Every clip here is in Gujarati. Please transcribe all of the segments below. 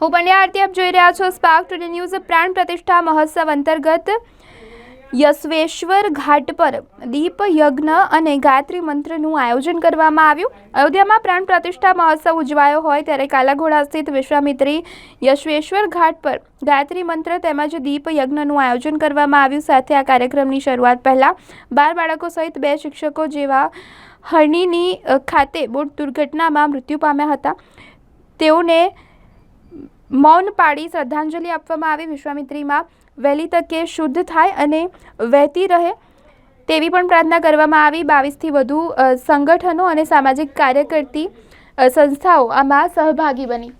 હું પંડ્યા આરતી, આપ જોઈ રહ્યા છો સ્પાર્ક ટુડે ન્યૂઝ પ્રાણ પ્રતિષ્ઠા મહોત્સવ અંતર્ગત યશવેશ્વર ઘાટ પર દીપ, યજ્ઞ અને ગાયત્રી મંત્રનું આયોજન કરવામાં આવ્યું. અયોધ્યામાં પ્રાણ પ્રતિષ્ઠા મહોત્સવ ઉજવાયો હોય ત્યારે કાલાઘોડા સ્થિત વિશ્વામિત્રી યશવેશ્વર ઘાટ પર ગાયત્રી મંત્ર તેમજ દીપ, યજ્ઞનું આયોજન કરવામાં આવ્યું. સાથે આ કાર્યક્રમની શરૂઆત પહેલાં બાર બાળકો સહિત બે શિક્ષકો જેવા હરણીની ખાતે બોટ દુર્ઘટનામાં મૃત્યુ પામ્યા હતા. તેઓને મૌન પાડી શ્રદ્ધાંજલિ આપવામાં આવી વિશ્વામિત્રીમાં. વહેલી તકે શુદ્ધ થાય અને વહેતી રહે તેવી પણ પ્રાર્થના કરવામાં આવી. બાવીસથી વધુ સંગઠનો અને સામાજિક કાર્ય કરતી સંસ્થાઓ આમાં સહભાગી બની.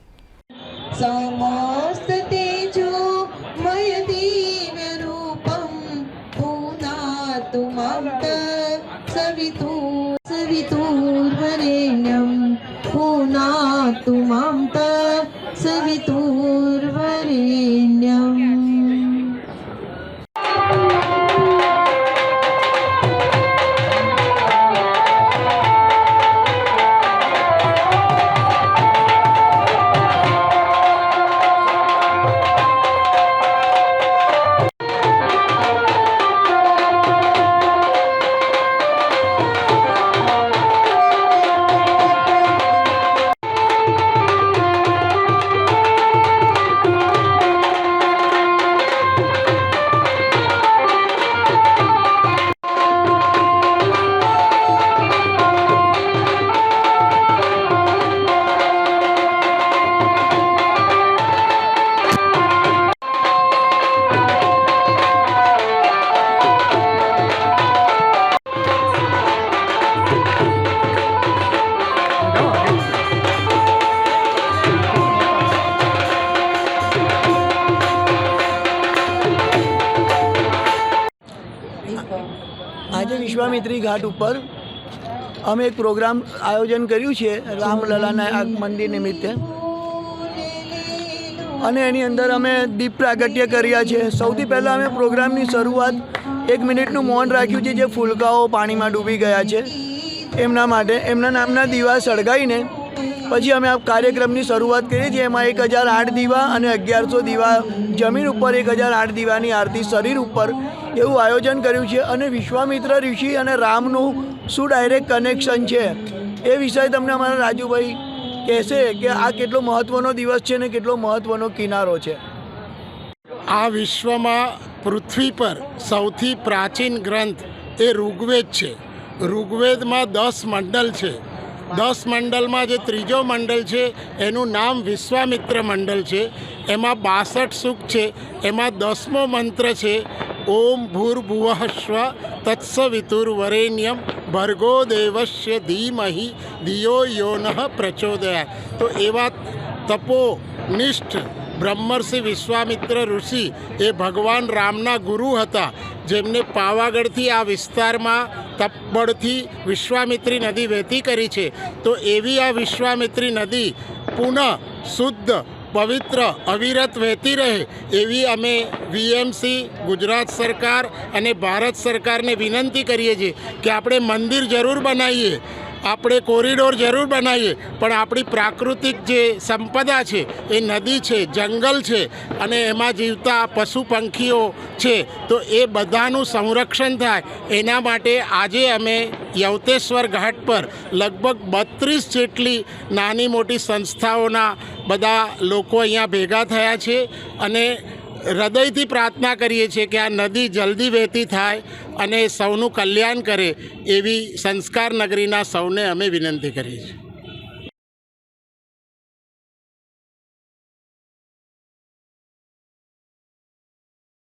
સમસ્ત સવિતુ સવિતુર્વરેણ્યમ પૂનાતુમં આજે વિશ્વામિત્રી ઘાટ ઉપર અમે એક પ્રોગ્રામ આયોજન કર્યું છે, રામલલાના મંદિર નિમિત્તે. અને એની અંદર અમે દીપ પ્રાગટ્ય કર્યા છે. સૌથી પહેલાં અમે પ્રોગ્રામની શરૂઆત એક મિનિટનું મૌન રાખ્યું છે, જે ફૂલકાઓ પાણીમાં ડૂબી ગયા છે. એમના માટે, એમના નામના દીવા સળગાવીને પછી અમે આ કાર્યક્રમની શરૂઆત કરી છે એમાં એક હજાર આઠ દીવા અને અગિયારસો દીવા જમીન ઉપર, એક હજાર આઠ દીવાની આરતી શરીર ઉપર એવું આયોજન કર્યું છે અને વિશ્વામિત્ર ઋષિ અને રામનું શું ડાયરેક્ટ કનેક્શન છે એ વિષય તમને અમારા રાજુભાઈ કહેશે કે આ કેટલો મહત્ત્વનો દિવસ છે ને કેટલો મહત્ત્વનો કિનારો છે. આ વિશ્વમાં પૃથ્વી પર સૌથી પ્રાચીન ગ્રંથ એ ઋગ્વેદ છે. ઋગ્વેદમાં દસ મંડળ છે. દસ મંડળમાં જે ત્રીજો મંડળ છે, એનું નામ વિશ્વામિત્ર મંડળ છે. એમાં બાસઠ સુખ છે. એમાં દસમો મંત્ર છે, ઓમ ભૂર્ભુવઃ સ્વ તત્સવિતુર્વરેણ્યમ ભર્ગો દેવસ્ય ધીમહિ ધિયો યોનઃ પ્રચોદયા. તો એવા તપોનિષ્ઠ બ્રહ્મર્ષિ વિશ્વામિત્ર ઋષિ એ ભગવાન રામના ગુરુ હતા. જેમને પાવાગઢથી આ વિસ્તારમાં તપબળથી વિશ્વામિત્રી નદી વહેતી કરી છે, તો એવી આ વિશ્વામિત્રી નદી પુનઃ શુદ્ધ, પવિત્ર, અવિરત વહેતી રહે એવી અમે વીએમસી, ગુજરાત સરકાર અને ભારત સરકારને વિનંતી કરીએ છીએ કે આપણે મંદિર જરૂર બનાવીએ. આપણે કોરિડોર જરૂર બનાવીએ, પણ આપણી પ્રાકૃતિક જે સંપદા છે, એ નદી છે, જંગલ છે, અને એમાં જીવતા પશુ પંખીઓ છે, તો એ બધાનું સંરક્ષણ થાય. એના માટે આજે અમે યવતેશ્વર ઘાટ પર લગભગ બત્રીસ જેટલી નાની મોટી સંસ્થાઓના બધા લોકો અહીંયા ભેગા થયા છે, અને હૃદયથી પ્રાર્થના કરીએ છીએ કે આ નદી જલ્દી વહેતી થાય અને સૌનું કલ્યાણ કરે એવી સંસ્કાર નગરીના સૌને અમે વિનંતી કરીએ છીએ.